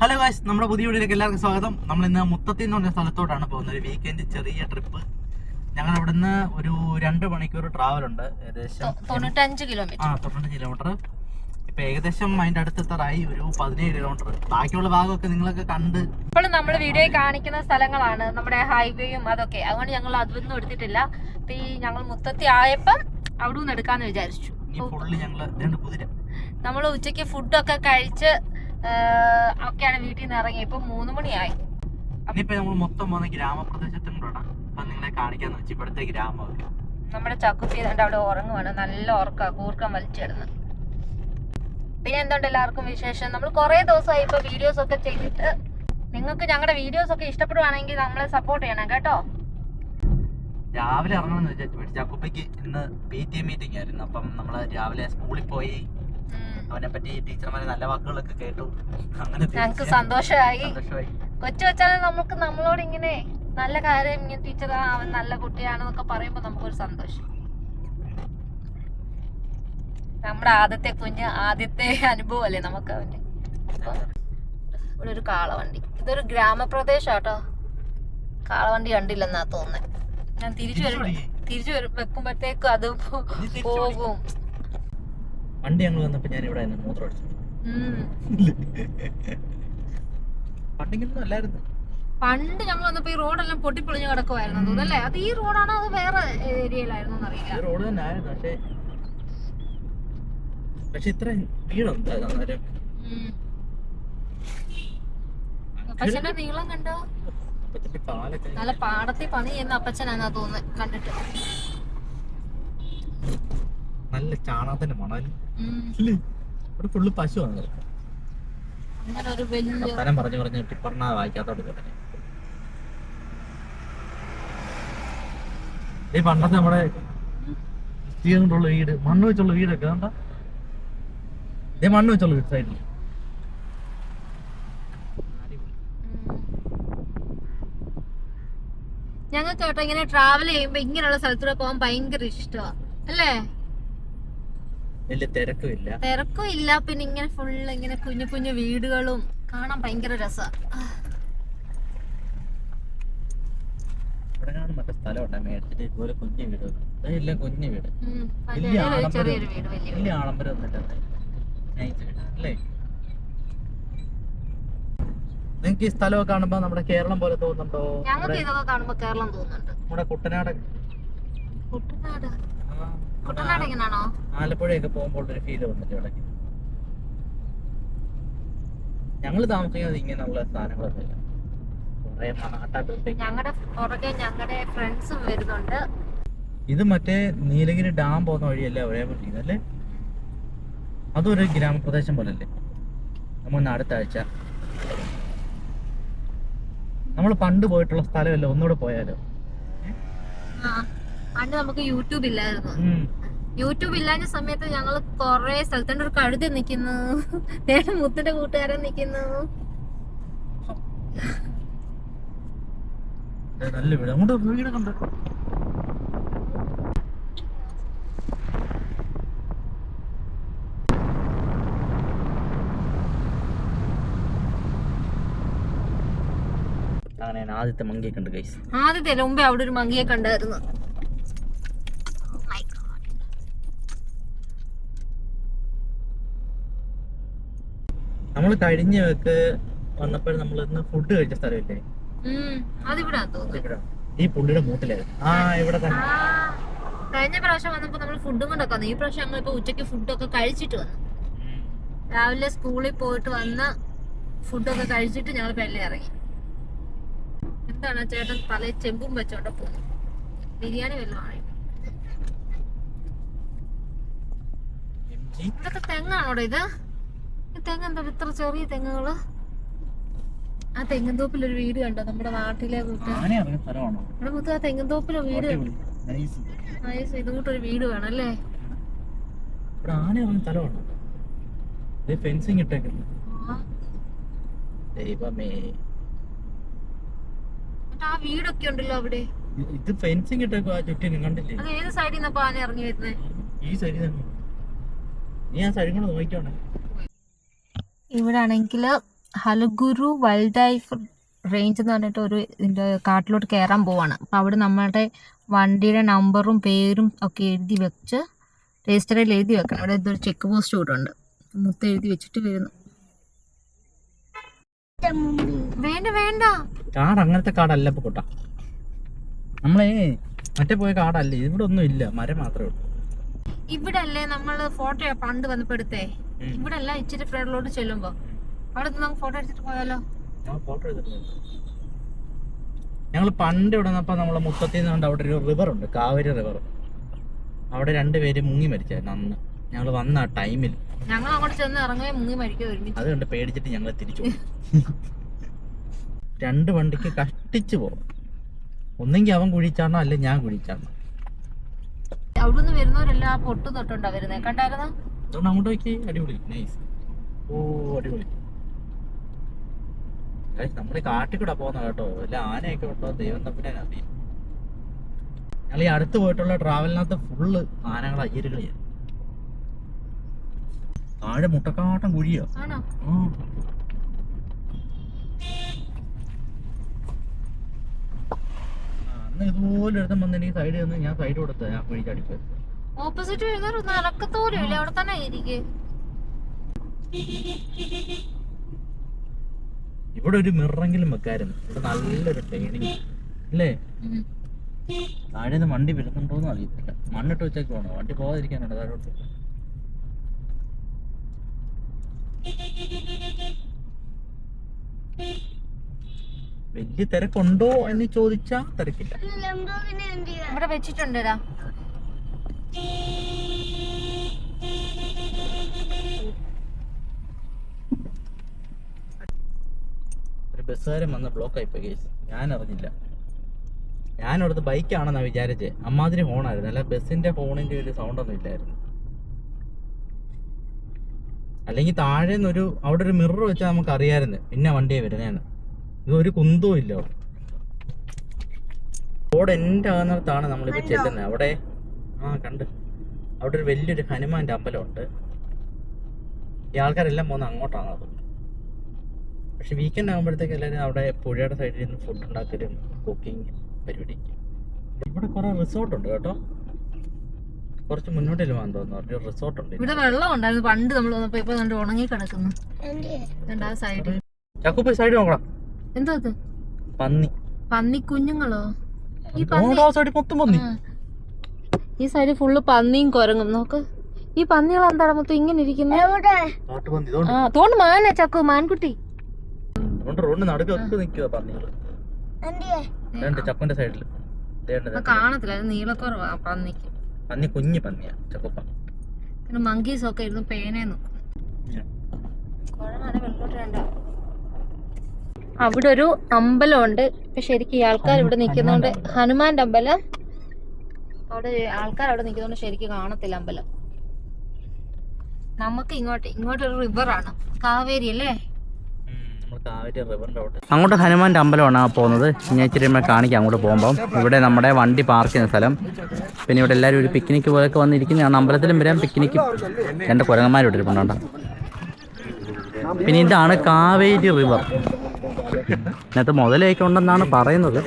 Hello guys നമ്മുടെ പുതിയ വീഡിയോയിലേക്ക് എല്ലാവർക്കും സ്വാഗതം. നമ്മൾ ഇന്ന് മുത്തത്തി എന്ന് പറഞ്ഞ സ്ഥലത്തോട്ടാണ് പോകുന്നത്. ഒരു വീക്കെൻഡ് ചെറിയ ട്രിപ്പ് ഞങ്ങൾ ഇവിടുന്ന് ഒരു രണ്ട് മണിക്കൂർ ട്രാവൽ ഉണ്ട്. ഏകദേശം തൊണ്ണൂറ്റഞ്ച് കിലോമീറ്റർ ആ കിലോമീറ്റർ തൊണ്ണൂറ് കിലോമീറ്റർ ഇപ്പൊ ഏകദേശം അതിന്റെ അടുത്തെത്താറായി. ഒരു പതിനേഴ് കിലോമീറ്റർ ബാക്കിയുള്ള ഭാഗമൊക്കെ നിങ്ങളൊക്കെ കണ്ട് ഇപ്പോഴും നമ്മൾ വീഡിയോയിൽ കാണിക്കുന്ന സ്ഥലങ്ങളാണ്. നമ്മുടെ ഹൈവേയും അതൊക്കെ. അതുകൊണ്ട് ഞങ്ങൾ അതൊന്നും എടുത്തിട്ടില്ല. അപ്പൊ ഈ ഞങ്ങൾ മുത്തത്തി ആയപ്പം അവിടെ നിന്ന് എടുക്കാന്ന് വിചാരിച്ചു. ഫുള്ള് രണ്ട് കുതിര. നമ്മൾ ഉച്ചയ്ക്ക് ഫുഡൊക്കെ കഴിച്ച് ഒക്കെയാണ് വീട്ടിൽ നിന്ന് ഇറങ്ങി. ഇപ്പൊ മൂന്ന് മണിയായി. ഇനിയിപ്പോ നമ്മൾ മൊത്തം പോകുന്ന ഗ്രാമപ്രദേശത്തും കൂടെ അപ്പൊ നിങ്ങളെ കാണിക്കാന്ന് വെച്ചു ഇവിടുത്തെ ഗ്രാമമൊക്കെ. നമ്മുടെ ചക്കുത്തി അവിടെ ഉറങ്ങുവാണ്. നല്ല ഉറക്ക. കൂർക്കം വലിച്ചിടുന്നു. പിന്നെ എന്തുണ്ട് എല്ലാവർക്കും വിശേഷം? നമ്മൾ കുറേ ദിവസമായി ഇപ്പൊ വീഡിയോസ് ഒക്കെ ചെയ്തിട്ട് നിങ്ങൾക്ക് ഞങ്ങളുടെ വീഡിയോസ് ഒക്കെ ഇഷ്ടപ്പെടുവാണെങ്കിൽ നമ്മളെ സപ്പോർട്ട് ചെയ്യണം കേട്ടോ? രാവിലെ ഇറങ്ങണമെന്ന് വിചാരിച്ചു. ചക്കുപ്പയ്ക്ക് ഇന്ന് പി ടി എ മീറ്റിംഗ് ആയിരുന്നു. അപ്പം നമ്മൾ രാവിലെ സ്കൂളിൽ പോയി. അവനെ പറ്റി ടീച്ചർമാരെ നല്ല വാക്കുകളൊക്കെ കേട്ടു. അങ്ങനെ ഞങ്ങൾക്ക് സന്തോഷമായി. കൊച്ചു വെച്ചാൽ നമുക്ക് നമ്മളോട് ഇങ്ങനെ നല്ല കാര്യം ഇങ്ങനെ ടീച്ചർ അവൻ നല്ല കുട്ടിയാണെന്നൊക്കെ പറയുമ്പോൾ നമുക്കൊരു സന്തോഷം. നമ്മുടെ ആദ്യത്തെ കുഞ്ഞ് ആദ്യത്തെ അനുഭവം അല്ലേ നമുക്ക് അവന്റെ ഇവിടെ ഒരു കാളവണ്ടി. ഇതൊരു ഗ്രാമപ്രദേശം കേട്ടോ കാളവണ്ടി കണ്ടില്ലെന്നാ തോന്നുന്നത് ഞാൻ തിരിച്ചു വരും. തിരിച്ചു വരും. വെക്കുമ്പോഴത്തേക്കും അത് പോകും. പണ്ട് ഞങ്ങൾ വന്നപ്പോ ഞാൻ ഇവിടെ മൂത്രം അടിച്ചു. പണ്ടിങ്ങനൊന്നും അല്ലായിരുന്നു. പണ്ട് ഞങ്ങൾ വന്നപ്പോ ഈ റോഡെല്ലാം പൊട്ടിപ്പൊളിഞ്ഞ് കിടക്കുമായിരുന്നു അതല്ലേ അത് ഈ റോഡാണോ അത് വേറെ ഏരിയയിലായിരുന്നു അറിയില്ല റോഡ് തന്നെ ആയിരുന്നു പക്ഷെ പക്ഷെ ഇത്ര വീടുണ്ട് അന്നേരം. ഉം. അപ്പച്ചന്റെ നീളം കണ്ടോ? നല്ല പാടത്തിൽ പണി ചെയ്യുന്ന അപ്പച്ചനാന്നാ തോന്നുന്നത് കണ്ടിട്ട്. നല്ല ചാണകത്തിന്റെ മണലും? ഇവിടെ ഫുള്ള് പശു ആണ് തരം വർത്താനം പറഞ്ഞു പറഞ്ഞു ടിപ്പറിന വായിക്കാത്തോട് കേട്ടെ ഈ പണ്ടത്തെ നമ്മുടെ സ്റ്റീൽ കൊണ്ടുള്ള വീട് മണ്ണ് വെച്ചുള്ള വീടൊക്കെ കണ്ടാ? ഇതേ മണ്ണ് വെച്ചുള്ള വീട് സൈഡിൽ. ഞങ്ങൾക്ക് കേട്ടോ ഇങ്ങനെ ട്രാവൽ ചെയ്യുമ്പോ ഇങ്ങനെയുള്ള സ്ഥലത്തൂടെ പോകാൻ ഭയങ്കര ഇഷ്ടമാ അല്ലേ? വലിയ തിരക്കും ഇല്ല തിരക്കും ഇല്ല പിന്നെ ഇങ്ങനെ ഫുൾ ഇങ്ങനെ കുഞ്ഞു കുഞ്ഞു വീടുകളും കാണാൻ ഭയങ്കര രസാ. ഇവിടെ മറ്റേ മേടിച്ചിട്ട് ഇതുപോലെ കുഞ്ഞു വീട് എല്ലാം കുഞ്ഞു വീട്. വലിയ വലിയ നൈസ് വീട് അല്ലേ? നിങ്ങൾക്ക് ഈ സ്ഥലമൊക്കെ കാണുമ്പോ നമ്മുടെ കേരളം പോലെ തോന്നുന്നുണ്ടോ? ഞങ്ങൾക്ക് ഇതൊക്കെ കാണുമ്പോ കേരളം തോന്നുന്നുണ്ട്. നമ്മുടെ കുട്ടനാട്. കുട്ടനാട് കുട്ടനാട്. എങ്ങനെയാണോ? ആലപ്പുഴയൊക്കെ പോകുമ്പോൾ ഒരു ഫീൽ വന്നിട്ട് ഇവിടെ. ഞങ്ങൾ താമസിക്കുന്നത് ഇങ്ങനെയുള്ള സാധനങ്ങളൊക്കെ ഇല്ല ഞങ്ങളുടെ പുറകെ ഞങ്ങളുടെ ഫ്രണ്ട്സും വരുന്നുണ്ട്. ഇത് മറ്റേ നീലഗിരി ഡാം പോകുന്ന വഴിയല്ലേ ഒരേ പറ്റി അല്ലേ? അതൊരു ഗ്രാമപ്രദേശം ഗ്രാമപ്രദേശം പോലല്ലേ? നമ്മൾ അടുത്താഴ്ച അടുത്ത ആഴ്ച നമ്മൾ പണ്ട് പോയിട്ടുള്ള സ്ഥലമല്ലേ? ഒന്നുകൂടെ പോയാലോ? പണ്ട് നമുക്ക് യൂട്യൂബ് ഇല്ലായിരുന്നു. യൂട്യൂബ് ഇല്ലാത്ത സമയത്ത് ഞങ്ങൾ കുറെ സ്ഥലത്തുണ്ട് ഒരു കഴുത നിക്കുന്നു. നേരെ മുത്തിന്റെ കൂട്ടുകാരൻ നിക്കുന്നു. ദേ നല്ല വീട്. അങ്ങോട്ട് വീട് കണ്ടോ? അങ്ങനെ ഞാൻ ആദ്യത്തെ മങ്കിയെ കണ്ട് ആദ്യത്തെ മുമ്പേ അവിടെ ഒരു മങ്കിയെ കണ്ടായിരുന്നു. നമ്മൾ കഴിഞ്ഞ വെക്ക് വന്നപ്പോൾ നമ്മൾ ഇന്ന് ഫുഡ് കഴിച്ച സ്ഥലമില്ലേ? ഈ പുള്ളിയുടെ മൂട്ടിലായിരുന്നു. ആ ഇവിടെ തന്നെ. കഴിഞ്ഞ പ്രാവശ്യം വന്നപ്പോ നമ്മൾ ഫുഡും കൊണ്ടൊക്കെ വന്നു. ഈ പ്രാവശ്യം ഞങ്ങൾ ഇപ്പൊ ഉച്ചയ്ക്ക് ഫുഡൊക്കെ കഴിച്ചിട്ട് വന്നു. രാവിലെ സ്കൂളിൽ പോയിട്ട് വന്ന് ഫുഡൊക്കെ കഴിച്ചിട്ട് ഞങ്ങൾ പെല്ലെ ഇറങ്ങി. എന്താണ് ചേട്ടൻ പല ചെമ്പും വെച്ചോണ്ട് പോകുന്നു ബിരിയാണി വല്ലതും ആണ് MG. ഇതൊക്കെ തെങ്ങാണോടെ ഇത്? ഈ തെങ്ങ് എന്താ ഇത്ര ചെറിയ തെങ്ങുകൾ? ആ തെങ്ങുംതോപ്പിൽ ഒരു വീട് കണ്ടോ? നമ്മുടെ നാട്ടിലെ കൂട്ട്. ഇവിടെ മൊത്തം ആ തെങ്ങുംതോപ്പിലെ വീട്. ഇതുകൂട്ടൊരു ഇത് കൂട്ടൊരു വീട് വേണം അല്ലേ ഫെൻസിങ് ഇട്ടേക്കുന്നു ആ. ദൈവമേ. എന്നിട്ട് ആ വീടൊക്കെ ഉണ്ടല്ലോ അവിടെ. ഇത് ഫെൻസിങ് ഇട്ടേക്കും ആ ചുറ്റിനും കണ്ടില്ലേ? അത് ഏത് സൈഡിൽ നിന്നപ്പോ ആന ഇറങ്ങി വരുന്നത് ഈ സൈഡിൽ നീ ആ സൈഡിൽ കൂടെ നോക്കിക്കോണേ. ഇവിടെ ആണെങ്കിൽ ഹലഗുരു വൈൽഡ് ലൈഫ് റേഞ്ച് എന്ന് പറഞ്ഞിട്ട് ഒരു ഇതിന്റെ കാട്ടിലോട്ട് കയറാൻ പോവാണ്. അപ്പോൾ അവിടെ നമ്മളുടെ വണ്ടിയുടെ നമ്പറും പേരും ഒക്കെ എഴുതി വെച്ച് രജിസ്റ്ററിൽ എഴുതി വെക്കണം. അവിടെ ഇതൊരു ചെക്ക് പോസ്റ്റ് കൂടെ ഉണ്ട്. മൊത്തം എഴുതി വെച്ചിട്ട് വരുന്നു. വേണ്ട വേണ്ട. കാട് അങ്ങനത്തെ കാടല്ല ഇപ്പൊ കൂട്ടാ. നമ്മളേ മറ്റേ പോയ കാടല്ല? ഇവിടെ ഒന്നും ഇല്ല. മരം മാത്രമേ ഉള്ളൂ. ഇവിടെ അല്ലേ നമ്മൾ ഫോട്ടോ പണ്ട് വന്നപ്പോ എടുത്തേ. ഇവിടെ അല്ല ഇച്ചിരി ഫ്രണ്ടിലോട്ട് ചെല്ലുമ്പോ. അവിടെ നിന്ന് നമുക്ക് ഫോട്ടോ എടുത്തിട്ട് പോയാലോ? ഞങ്ങൾ പണ്ട് ഇവിടെ നിന്നപ്പോ നമ്മളെ മുത്തത്തിൽ നിന്ന് അവിടെ ഒരു റിവർ ഉണ്ട് കാവേരി റിവർ അവിടെ രണ്ടുപേര് മുങ്ങി മരിച്ചായിരുന്നു അന്ന്. ഞങ്ങൾ വന്ന ആ ടൈമിൽ ഞങ്ങൾ അങ്ങോട്ട് ചെന്ന് ഇറങ്ങുകയും മുങ്ങി മരിക്കുകയും അതുകൊണ്ട് അത് പേടിച്ചിട്ട് ഞങ്ങൾ തിരിച്ചു. രണ്ട് വണ്ടിക്ക് കഷ്ടിച്ചു പോകും ഒന്നെങ്കിൽ അവൻ കുഴിച്ചാണോ അല്ലെ ഞാൻ കുഴിച്ചാടണം അവിടുന്ന് വരുന്നവരെല്ലാം ആ പൊട്ട് തൊട്ടുണ്ടാ വരുന്നേ. കണ്ടായിരുന്നോ? അതുകൊണ്ട് അങ്ങോട്ട് നോക്കി അടിപൊളി. നൈസ് ഓ അടിപൊളി. നമ്മൾ കാട്ടിൽ കൂടെ പോകുന്ന കേട്ടോ. വല്ല ആനയൊക്കെ ഉണ്ടോ? ദൈവം തമ്മിലെ അറിയാം ഞങ്ങൾ ഈ അടുത്ത് പോയിട്ടുള്ള ട്രാവലിനകത്ത് ഫുള്ള് ആനകളെ അയ്യരുകളിയാണ് താഴെ മുട്ടക്കാട്ടം കുഴിയോ. ആ. അന്ന് ഇതുപോലെ ഒരുത്തം വന്ന് എനിക്ക് സൈഡിൽ നിന്ന് ഞാൻ സൈഡ് കൊടുത്ത ഞാൻ ചാടിപ്പോയി ഓപ്പോസിറ്റ് വരുന്നവർ നടക്കത്തോലും ഇല്ല? അവിടെ തന്നെ ഇരിക്കും ഇവിടെ ഒരു മിററെങ്കിലും വെക്കായിരുന്നു. ഇവിടെ നല്ലൊരു ട്രെയിനിങ് അല്ലേ? താഴെ നിന്ന് വണ്ടി വരുന്നുണ്ടോന്ന് അറിയത്തില്ല. മണ്ണിട്ട് വെച്ചേക്ക് പോണോ വണ്ടി പോകാതിരിക്കാനുണ്ട് താഴോട്ട് വലിയ തിരക്കുണ്ടോ എന്ന് ചോദിച്ചാ തിരക്കില്ല. ഇവിടെ വെച്ചിട്ടുണ്ട് ഒരു ബസ്സുകാരൻ വന്ന് ബ്ലോക്ക് ആയിപ്പോയി കേസ് ഞാൻ അറിഞ്ഞില്ല. ഞാൻ അവിടുത്തെ ബൈക്കാണെന്നാ വിചാരിച്ചേ. അമ്മാതിരി ഹോണായിരുന്നു അല്ല ബസ്സിന്റെ ഹോണിന്റെ ഒരു സൗണ്ട് ഒന്നും ഇല്ലായിരുന്നു. അല്ലെങ്കിൽ താഴെ ഒരു അവിടെ ഒരു മിറർ വെച്ചാൽ നമുക്ക് അറിയാമായിരുന്നു പിന്നെ വണ്ടിയെ വരുന്നതെന്ന് ഒരു കുന്തവും ഇല്ല. അവിടെ റോഡ് എന്റെ ആകുന്നിടത്താണ് നമ്മളിപ്പോൾ ചെല്ലുന്നത്. അവിടെ ആ കണ്ട്. അവിടെ ഒരു വലിയൊരു ഹനുമാന്റെ അമ്പലമുണ്ട്. ഈ ആൾക്കാരെല്ലാം പോകുന്നത് അങ്ങോട്ടാണ് അത്. പക്ഷെ വീക്കെൻഡ് ആകുമ്പോഴത്തേക്ക് എല്ലാവരും അവിടെ പുഴയുടെ സൈഡിൽ നിന്ന് ഫുഡ് ഉണ്ടാക്കലും കുക്കിംഗ് പരിപാടി ഇവിടെ കുറെ റിസോർട്ടുണ്ട് കേട്ടോ. കുറച്ച് മുന്നോട്ടിൽ പോകാൻ തോന്നുന്നു. ഒരു റിസോർട്ട് ഉണ്ട് ഇവിടെ വെള്ളം ഉണ്ടായിരുന്നു. പണ്ട് നമ്മൾ വന്നപ്പോ ഇപ്പൊ ഉണങ്ങി കിടക്കുന്നു കണ്ട ആ സൈഡിൽ ചക്കുപ്പി സൈഡ് നോക്കണം. എന്തോ ഇത് പന്നി. പന്നി കുഞ്ഞുങ്ങളോ? ഈ പന്നി മൊത്തം പന്നി? ഈ സൈഡിൽ ഫുള്ള് പന്നിയും കുരങ്ങും. നോക്ക്. ഈ പന്നികൾ എന്താണ് മൊത്തം ഇങ്ങനെ ഇരിക്കുന്നത് ആ തോണ്ട് മാന ചക്കു മാൻകുട്ടി. രണ്ട് ചക്കുന്റെ സൈഡിൽ കാണത്തില്ല അത് നീളക്കുറവാ പന്നിക്ക്. പന്നി കുഞ്ഞു പന്നിയാ ചക്കുപ്പ. പിന്നെ മങ്കീസ് ഒക്കെ ഇരുന്ന് പേനേന്നു അവിടെ ഒരു അമ്പലമുണ്ട്. ഇപ്പൊ ശരിക്കും ഈ ആൾക്കാർ ഇവിടെ നിൽക്കുന്നോണ്ട് ഹനുമാന്റെ അമ്പലം. അവിടെ ആൾക്കാർ അവിടെ നിൽക്കുന്നോണ്ട് ശരിക്കും കാണത്തില്ല അമ്പലം. നമുക്ക് ഇങ്ങോട്ട് ഇങ്ങോട്ട് ഒരു റിവറാണ് കാവേരി അല്ലേ? അങ്ങോട്ട് ഹനുമാന്റെ അമ്പലമാണ് പോകുന്നത്. ഞാൻ ഇച്ചിരി കാണിക്കാം അങ്ങോട്ട് പോകുമ്പോൾ ഇവിടെ നമ്മുടെ വണ്ടി പാർക്ക് ചെയ്യുന്ന സ്ഥലം. പിന്നെ ഇവിടെ എല്ലാവരും ഒരു പിക്നിക്ക് പോലൊക്കെ വന്നിരിക്കുന്നതാണ് അമ്പലത്തിലും വരാം. പിക്നിക്ക് രണ്ട് കുരങ്ങന്മാരോട് ഇരിപ്പുണ്ടോ പിന്നെ ഇതാണ് കാവേരി റിവർ ഇതിനകത്ത് മുതലേക്ക് ഉണ്ടെന്നാണ് പറയുന്നത്.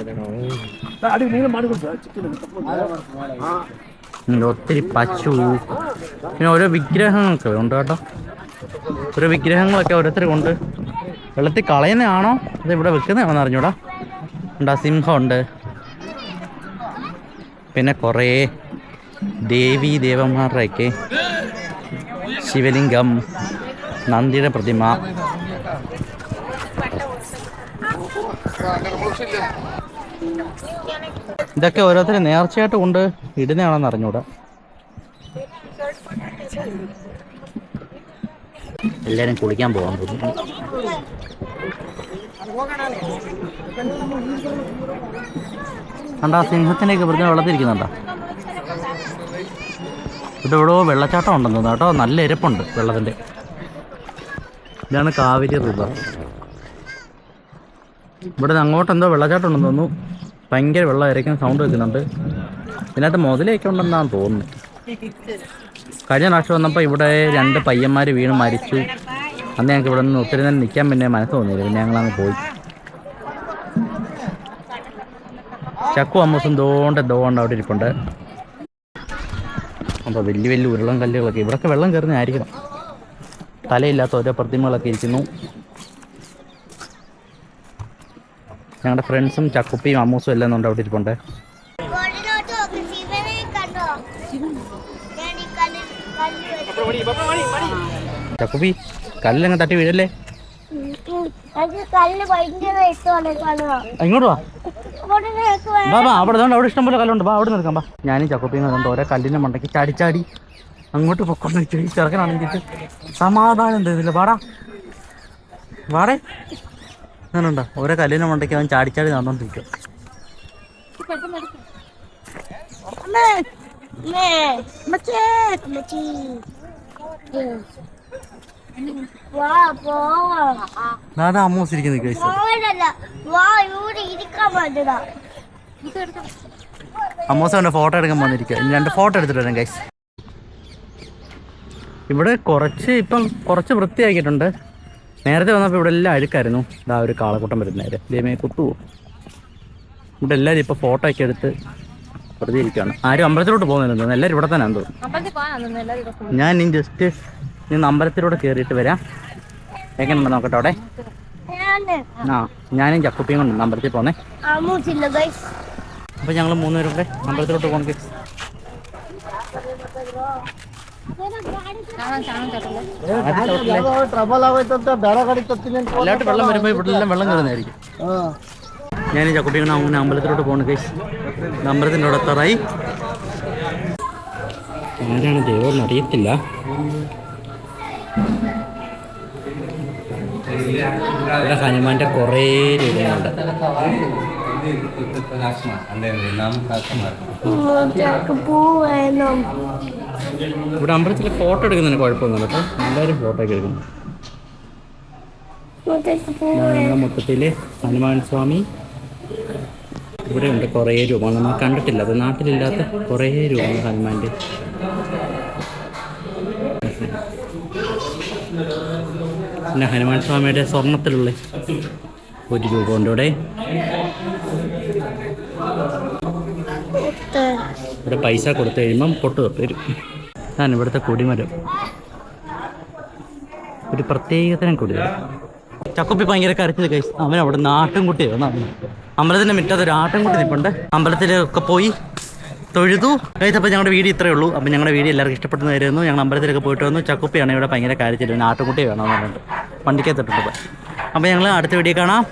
ഒത്തിരി പശു പിന്നെ ഓരോ വിഗ്രഹങ്ങളൊക്കെ ഉണ്ട് കേട്ടോ. ഓരോ വിഗ്രഹങ്ങളൊക്കെ ഓരോരുത്തർ കൊണ്ട് വെള്ളത്തിൽ കളയുന്നതാണോ? അത് ഇവിടെ വെക്കുന്നതാണോ അറിഞ്ഞൂടാ? ഉണ്ടാ സിംഹമുണ്ട് പിന്നെ കുറേ ദേവീ ദേവന്മാരുടെയൊക്കെ ശിവലിംഗം നന്ദിയുടെ പ്രതിമ ഇതൊക്കെ ഓരോരുത്തർ നേർച്ചയായിട്ട് കൊണ്ട് ഇടുന്നതാണെന്ന് അറിഞ്ഞൂടാ. എല്ലാരും കുളിക്കാൻ പോകാൻ തോന്നുന്നു കണ്ടാ സിംഹത്തിനെയൊക്കെ വെറുതെ വെള്ളത്തിരിക്കുന്നുണ്ടോ? ഇവിടെ എവിടെയോ വെള്ളച്ചാട്ടം ഉണ്ടെന്ന് കേട്ടോ. നല്ല ഇരപ്പുണ്ട് വെള്ളത്തിന്റെ ഇതാണ് കാവേരി റിവർ. ഇവിടെ അങ്ങോട്ട് എന്തോ വെള്ളച്ചാട്ടം ഉണ്ടെന്ന് തോന്നുന്നു. ഭയങ്കര വെള്ളം ഇരയ്ക്കുന്ന സൗണ്ട് വെക്കുന്നുണ്ട്. ഇതിനകത്ത് മുതലേക്ക് ഉണ്ടെന്നാണ് തോന്നുന്നത്. കഴിഞ്ഞ പ്രാവശ്യം വന്നപ്പോൾ ഇവിടെ രണ്ട് പയ്യന്മാർ വീണ് മരിച്ചു. അന്ന് ഞങ്ങൾക്ക് ഇവിടെ നിന്ന് ഒത്തിരി നേരം നിൽക്കാൻ പിന്നെ മനസ്സ് തോന്നിയില്ല. പിന്നെ ഞങ്ങളങ്ങ് പോയി. ചക്കു അമ്മൂസും ദോണ്ട് ദോണ്ട് അവിടെ ഇരിപ്പുണ്ട്. അപ്പോൾ വലിയ വലിയ ഉരുളം കല്ലുകളൊക്കെ ഇവിടൊക്കെ വെള്ളം കയറുന്നതായിരിക്കണം. തലയില്ലാത്ത ഓരോ പ്രതിമകളൊക്കെ ഇരിക്കുന്നു. ഞങ്ങളുടെ ഫ്രണ്ട്സും ചക്കുപ്പിയും അമ്മൂസും എല്ലാം ഉണ്ട് അവിടെ ഇരിപ്പുണ്ട്. ചക്കുപ്പി കല്ലങ്ങ് തട്ടി വീഴല്ലേ ഇഷ്ടം ഞാനും ചക്കുപ്പിയും കണ്ടുണ്ട് ഓരോ കല്ലിന്റെ മണ്ടയ്ക്ക് ചാടിച്ചാടി ചാടി അങ്ങോട്ട് പൊക്കൊണ്ട് ചെറുക്കനാണെങ്കിൽ സമാധാനം തരുന്നില്ല വാടാ. വാടേ. അങ്ങനെയുണ്ടോ ഓരോ കല്ലിനെ മണ്ടയ്ക്ക് അവൻ ചാടിച്ചാടി ചാടി നടന്നോണ്ടിരിക്കും അമ്മേ. അമ്മേ. അമ്മച്ചേ. അമ്മച്ചി. ഉം. വാ പോവാം അതാണ് അമ്മൂസിരിക്കുന്നു കേസ് പോവാനല്ല വാ ഇവിടെ ഇരിക്കാൻ പറ്റതാ അമ്മൂസന്റെ ഫോട്ടോ എടുക്കാൻ വന്നിരിക്കുക ഇനി രണ്ട് ഫോട്ടോ എടുത്തിട്ട് വരാം ഗൈസ് ഇവിടെ കുറച്ച് ഇപ്പം കുറച്ച് വൃത്തിയാക്കിയിട്ടുണ്ട് നേരത്തെ വന്നപ്പോൾ ഇവിടെ എല്ലാം അഴുക്കായിരുന്നു. ഇതാ ഒരു കാളക്കൂട്ടം വരുന്നേര്. ദൈവമേ കുത്തുവോ ഇവിടെ എല്ലാവരും ഇപ്പോൾ ഫോട്ടോ ഒക്കെ എടുത്ത് വെറുതെ ഇരിക്കുകയാണ് ആരും അമ്പലത്തിലോട്ട് പോകുന്നില്ല എല്ലാവരും ഇവിടെ തന്നെ തോന്നുന്നു. എല്ലാവരും ഞാൻ ഇനി ജസ്റ്റ് ഇന്ന് അമ്പലത്തിലൂടെ കയറിയിട്ട് വരാം. എങ്ങനെയുണ്ട് നോക്കട്ടെ അവിടെ? ആ ഞാനും ചക്കുപ്പിയും കൊണ്ട് അമ്പലത്തിൽ പോന്നേ. അപ്പൊ ഞങ്ങൾ മൂന്നുപേരും കൂടെ അമ്പലത്തിലോട്ട് പോകണം ഗൈസ് കാണാൻ കാണാൻ ചേട്ടല്ലേ എല്ലാവരും വെള്ളം വരുമ്പോൾ ഇവിടെ എല്ലാം വെള്ളം കയറുന്നതായിരിക്കും ഞാൻ ഈ ചക്കുട്ടിങ്ങനെ അങ്ങനെ അമ്പലത്തിലോട്ട് പോകണം കേസ് അമ്പലത്തിന്റെ അവിടെ എത്താറായി ആരാണ് ദൈവം അറിയത്തില്ല. ഇവിടെ ഹനുമാന്റെ കുറേ രൂപങ്ങളുണ്ട്. ഇങ്ങോട്ടേക്ക് പോവേണം ഇവിടെ അമ്പലത്തിൽ ഫോട്ടോ എടുക്കുന്നതിന് കുഴപ്പമൊന്നുമില്ല കേട്ടോ. എല്ലാവരും ഫോട്ടോ ഒക്കെ എടുക്കുന്നു. മൊത്തത്തിൽ ഹനുമാൻ സ്വാമി. ഇവിടെ ഉണ്ട് കുറേ രൂപങ്ങൾ. നമ്മൾ കണ്ടിട്ടില്ല. അത് നാട്ടിലില്ലാത്ത കുറേ രൂപങ്ങൾ ഹനുമാന്റെ പിന്നെ ഹനുമാൻ സ്വാമിയുടെ സ്വർണത്തിലുള്ള ഒരു രൂപമുണ്ട് ഇവിടെ. ഇവിടെ പൈസ കൊടുത്തു കഴിയുമ്പം പൊട്ട് തൊട്ട് അതാണ് ഇവിടുത്തെ കൊടിമരം. ഒരു പ്രത്യേകതരം കൊടിമരം. ചക്കുപ്പി ഭയങ്കര കരച്ചിൽ കഴിച്ചു അവൻ അവിടെ നിന്ന് ആട്ടിൻകുട്ടി വന്നു. അമ്പലത്തിന്റെ മുറ്റത്ത് ഒരു ആട്ടിൻകുട്ടി നിൽപ്പുണ്ട് അമ്പലത്തിലൊക്കെ പോയി തൊഴുതു. കഴിച്ചപ്പോൾ ഞങ്ങളുടെ വീട് ഇത്രയേ ഉള്ളൂ. അപ്പം ഞങ്ങളുടെ വീട് എല്ലാവർക്കും ഇഷ്ടപ്പെടുന്ന വരുന്നു ഞങ്ങൾ അമ്പലത്തിലൊക്കെ പോയിട്ട് വന്നു. ചക്കുപ്പിയാണ് ഇവിടെ ഭയങ്കര കാര്യത്തിൽ ആട്ടുകുട്ടി വേണമെന്ന് പറഞ്ഞിട്ട് വണ്ടിക്കകത്തിട്ടുണ്ട് അപ്പോൾ ഞങ്ങൾ അടുത്ത വീഡിയോ കാണാം.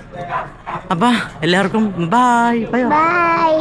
അപ്പം എല്ലാവർക്കും ബായ് ബൈ ബൈ